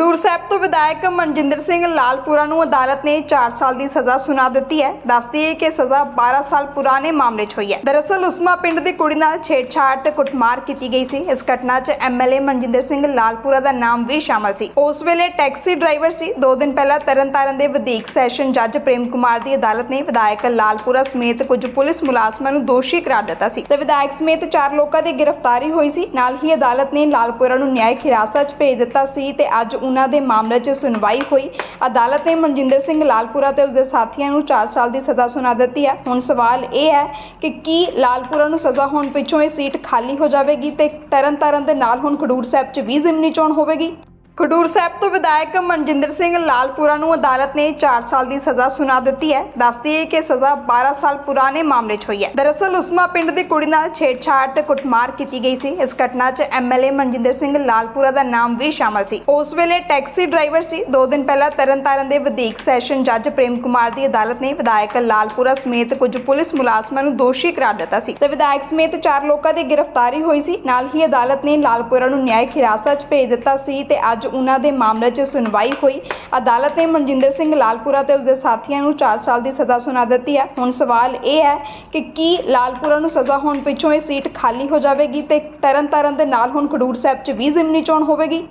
ਖਡੂਰ ਸਾਹਿਬ ਤੋਂ ਵਿਧਾਇਕ ਮਨਜਿੰਦਰ ਸਿੰਘ ਲਾਲਪੁਰਾ ਨੂੰ ਅਦਾਲਤ ਨੇ 4 ਸਾਲ ਦੀ ਸਜ਼ਾ ਸੁਣਾ ਦਿੱਤੀ ਹੈ। ਦੱਸਦੀ ਹੈ ਕਿ ਸਜ਼ਾ 12 ਸਾਲ ਪੁਰਾਣੇ ਮਾਮਲੇ 'ਚ ਹੋਈ ਹੈ। ਦਰਅਸਲ ਉਸਮਾ ਪਿੰਡ ਦੀ ਕੁੜੀ ਨਾਲ ਛੇੜਛਾੜ ਤੇ ਕੁੱਟਮਾਰ ਕੀਤੀ ਗਈ ਸੀ। ਇਸ ਘਟਨਾ 'ਚ ਐਮਐਲਏ ਮਨਜਿੰਦਰ ਸਿੰਘ ਲਾਲਪੁਰਾ ਦਾ ਨਾਮ ਵੀ ਸ਼ਾਮਲ ਸੀ। ਉਸ ਵੇਲੇ ਟੈਕਸੀ ਡਰਾਈਵਰ ਸੀ। 2 ਦਿਨ ਪਹਿਲਾਂ ਤਰਨਤਾਰਨ ਦੇ ਵਧੀਕ ਸੈਸ਼ਨ ਜੱਜ ਪ੍ਰੇਮ ਕੁਮਾਰ ਦੀ ਅਦਾਲਤ ਨੇ ਵਿਧਾਇਕ ਲਾਲਪੁਰਾ ਸਮੇਤ ਕੁਝ ਪੁਲਿਸ ਮੁਲਾਜ਼ਮਾਂ ਨੂੰ ਦੋਸ਼ੀ ਕਰਾਰ ਦਿੱਤਾ ਸੀ ਤੇ ਵਿਧਾਇਕ ਸਮੇਤ 4 ਲੋਕਾਂ ਦੀ ਗ੍ਰਿਫਤਾਰੀ ਹੋਈ ਸੀ। ਨਾਲ ਹੀ ਅਦਾਲਤ ਨੇ ਲਾਲਪੁਰਾ ਨੂੰ ਨਿਆਇਕ ਹਿਰਾਸਤ 'ਚ ਭੇਜ ਦਿੱਤਾ ਸੀ ਤੇ ਅੱਜ ਉਹਨਾਂ ਦੇ ਮਾਮਲੇ 'ਚ ਸੁਣਵਾਈ ਹੋਈ। ਅਦਾਲਤ ਨੇ ਮਨਜਿੰਦਰ ਸਿੰਘ ਲਾਲਪੁਰਾ ਤੇ ਉਸਦੇ ਸਾਥੀਆਂ ਨੂੰ 4 ਸਾਲ ਦੀ ਸਜ਼ਾ ਸੁਣਾ ਦਿੱਤੀ ਹੈ। ਹੁਣ ਸਵਾਲ ਇਹ ਹੈ ਕਿ ਕੀ ਲਾਲਪੁਰਾ ਨੂੰ ਸਜ਼ਾ ਹੋਣ ਪਿੱਛੋਂ ਇਹ ਸੀਟ ਖਾਲੀ ਹੋ ਜਾਵੇਗੀ ਤੇ ਤਰਨਤਾਰਨ ਦੇ ਨਾਲ ਹੁਣ ਖਡੂਰ ਸਾਹਿਬ 'ਚ ਵੀ ਜ਼ਿਮਨੀ ਚੋਣ ਹੋਵੇਗੀ? ਖਡੂਰ ਸਾਹਿਬ ਤੋਂ ਵਿਧਾਇਕ ਮਨਜਿੰਦਰ ਸਿੰਘ ਲਾਲਪੁਰਾ ਨੂੰ ਅਦਾਲਤ ਨੇ 4 ਸਾਲ ਦੀ ਸਜ਼ਾ ਸੁਣਾ ਦਿੱਤੀ ਹੈ। ਦੱਸਦੀ ਹੈ ਕਿ ਸਜ਼ਾ 12 ਸਾਲ ਪੁਰਾਣੇ ਮਾਮਲੇ 'ਚ ਹੋਈ ਹੈ। ਦਰਅਸਲ, ਉਸਮਾ ਪਿੰਡ ਦੀ ਕੁੜੀ ਨਾਲ ਛੇੜਛਾੜ ਤੇ ਕੁੱਟਮਾਰ ਕੀਤੀ ਗਈ ਸੀ। ਇਸ ਘਟਨਾ 'ਚ ਐਮਐਲਏ ਮਨਜਿੰਦਰ ਸਿੰਘ ਲਾਲਪੁਰਾ ਦਾ ਨਾਮ ਵੀ ਸ਼ਾਮਲ ਸੀ। ਉਸ ਵੇਲੇ ਟੈਕਸੀ ਡਰਾਈਵਰ ਸੀ। 2 ਦਿਨ ਪਹਿਲਾਂ ਤਰਨਤਾਰਨ ਦੇ ਵਧੀਕ ਸੈਸ਼ਨ ਜੱਜ ਪ੍ਰੇਮ ਕੁਮਾਰ ਦੀ ਅਦਾਲਤ ਨੇ ਵਿਧਾਇਕ ਲਾਲਪੁਰਾ ਸਮੇਤ ਕੁਝ ਪੁਲਿਸ ਮੁਲਾਜ਼ਮਾਂ ਨੂੰ ਦੋਸ਼ੀ ਕਰਾਰ ਦਿੱਤਾ ਸੀ ਤੇ ਵਿਧਾਇਕ ਸਮੇਤ 4 ਲੋਕਾਂ ਦੀ ਗ੍ਰਿਫਤਾਰੀ ਹੋਈ ਸੀ। ਨਾਲ ਹੀ ਅਦਾਲਤ ਨੇ ਲਾਲਪੁਰਾ ਨੂੰ ਨਿਆਇਕ ਹਿਰਾਸਤ 'ਚ ਭੇਜ ਦਿੱਤਾ ਸੀ ਤੇ ਅੱਜ ਉਹਨਾਂ ਦੇ ਮਾਮਲੇ 'ਚ ਸੁਣਵਾਈ ਹੋਈ। ਅਦਾਲਤ ਨੇ ਮਨਜਿੰਦਰ ਸਿੰਘ ਲਾਲਪੁਰਾ ਤੇ ਉਸਦੇ ਸਾਥੀਆਂ ਨੂੰ 4 ਸਾਲ ਦੀ ਸਜ਼ਾ ਸੁਣਾ ਦਿੱਤੀ ਹੈ। ਹੁਣ ਸਵਾਲ ਇਹ ਹੈ ਕਿ ਕੀ ਲਾਲਪੁਰਾ ਨੂੰ ਸਜ਼ਾ ਹੋਣ ਪਿੱਛੋਂ ਇਹ ਸੀਟ ਖਾਲੀ ਹੋ ਜਾਵੇਗੀ ਤੇ ਤਰਨਤਾਰਨ ਦੇ ਨਾਲ ਹੁਣ ਖਡੂਰ ਸਾਹਿਬ 'ਚ ਵੀ ਜ਼ਿਮਨੀ ਚੋਣ ਹੋਵੇਗੀ?